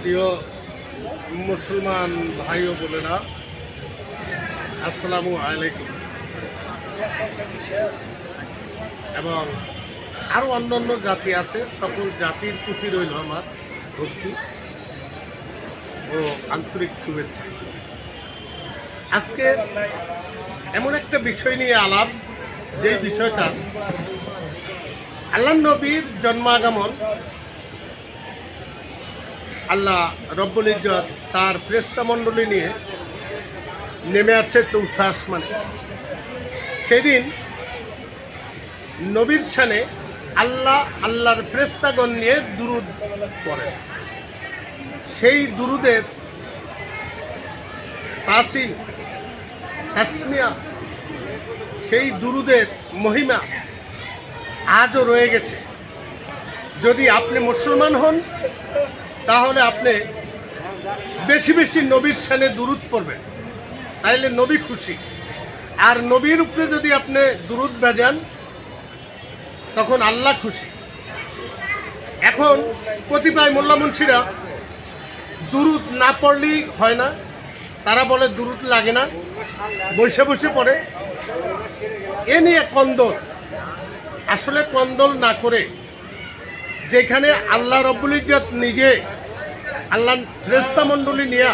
প্রিয় মুসলমান ভাই ও বোনেরা, আসসালামু আলাইকুম। এবং আরও অন্যান্য জাতি আছে, সকল জাতির প্রতি রইল আমার ভক্তি ও আন্তরিক শুভেচ্ছা। আজকে এমন একটা বিষয় নিয়ে আলাপ যে বিষয়টা আল্লাহ নবীর জন্মাগমন আল্লাহ রব্বুল ইজ্জত তার প্রেস্তা মণ্ডলী নিয়ে নেমে আসছে চৌথা আসমানে। সেদিন নবীর সানে আল্লাহ আল্লাহর প্রেস্তাগণ নিয়ে দুরুদ পড়ে। সেই দুরুদের তাসিম তাসমিয়া, সেই দুরুদের মহিমা আজও রয়ে গেছে। যদি আপনি মুসলমান হন তাহলে আপনি বেশি বেশি নবীর সানে দুরুদ পড়বেন। তাইলে নবী খুশি। আর নবীর উপরে যদি আপনি দুরুদ ভেজান তখন আল্লাহ খুশি। এখন কতিপয় মোল্লা মুন্সিরা দুরুদ না পড়লেই হয় না। তারা বলে দুরুদ লাগে না, বসে বসে পড়ে। এ নিয়ে কন্দল। আসলে কন্দল না করে যেখানে আল্লাহ রব্বুল ইজ্জত নিজে আল্লাহ ফ্রেস্তা মণ্ডলী নিয়ে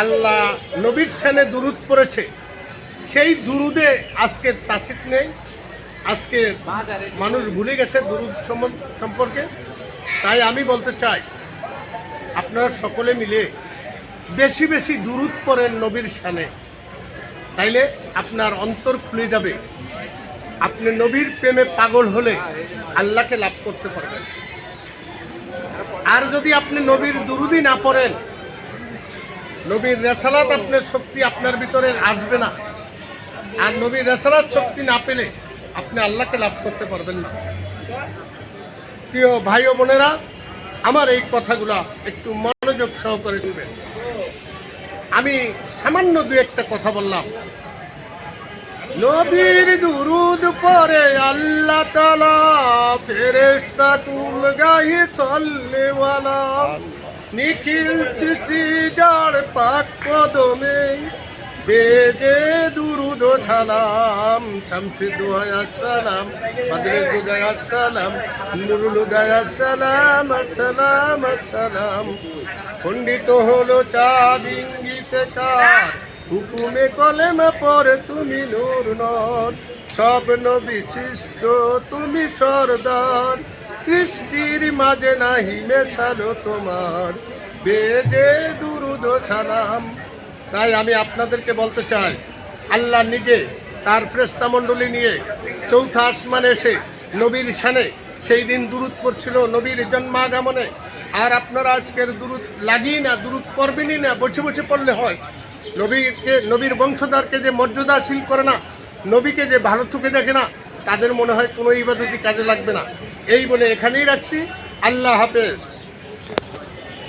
আল্লাহ নবীর সেনে দুরুদ পড়েছে। সেই দুরুদে আজকের তাসিদ নেই। আজকে মানুষ ভুলে গেছে দুরুদ সম্পর্কে। তাই আমি বলতে চাই, আপনারা সকলে মিলে বেশি বেশি দুরুদ পড়েন নবীর সানে তাইলে আপনার অন্তর খুলে যাবে। আপনি নবীর প্রেমে পাগল হলে আল্লাহকে লাভ করতে পারবেন। আর যদি আপনি নবীর দুরুদি না পড়েন, নবীর রেসালাত আপনার শক্তি আপনার ভিতরে আসবে না। আর নবীর রেসালাত শক্তি না পেলে আপনি আল্লাহকে লাভ করতে পারবেন না। প্রিয় ভাই ও বোনেরা, আমার এই কথাগুলা একটু মনোযোগ সহকারে নেবেন আমি সামান্য দু একটা কথা বললাম। নবীর দুরুদ পরে আল্লাহ তালা ফেরেস্তা তুল চললেওয়ালা। নিখিল সৃষ্টি যার পাক কদমে বেদে দুরুদ সালাম শামসি দুহায়া সালাম বদরে দুগায়া সালাম, নুরুল উদয়া সালাম সালাম সালাম। খণ্ডিত হলো চাঁদ ইঙ্গিতে কার, হুকুমে কলেমা পরে তুমি নূর নর স্বপ্ন বিশিষ্ট, তুমি সরদার। সৃষ্টির মাঝে নাহি মেছালো তোমার। বেজে দুরুদ ছালাম তাই আমি আপনাদেরকে বলতে চাই, আল্লাহ নিজে তার প্রেস্তামণ্ডলী নিয়ে চৌথা আসমানে এসে নবীর সানে সেই দিন দুরুদ পড়ছিল, নবীর জন্মাগমনে। আর আপনারা আজকের দুরুদ লাগিয়ে না, দুরুদ পড়বেনই না, বসে বসে পড়লে হয়। নবীকে, নবীর বংশধরকে যে মর্যাদাশীল করে না নবীকে যে ভালো চোখে দেখে না, তাদের মনে হয় কোনো ইবাদতি কাজে লাগবে না। এই বলে এখানেই রাখছি। আল্লাহ হাফেজ।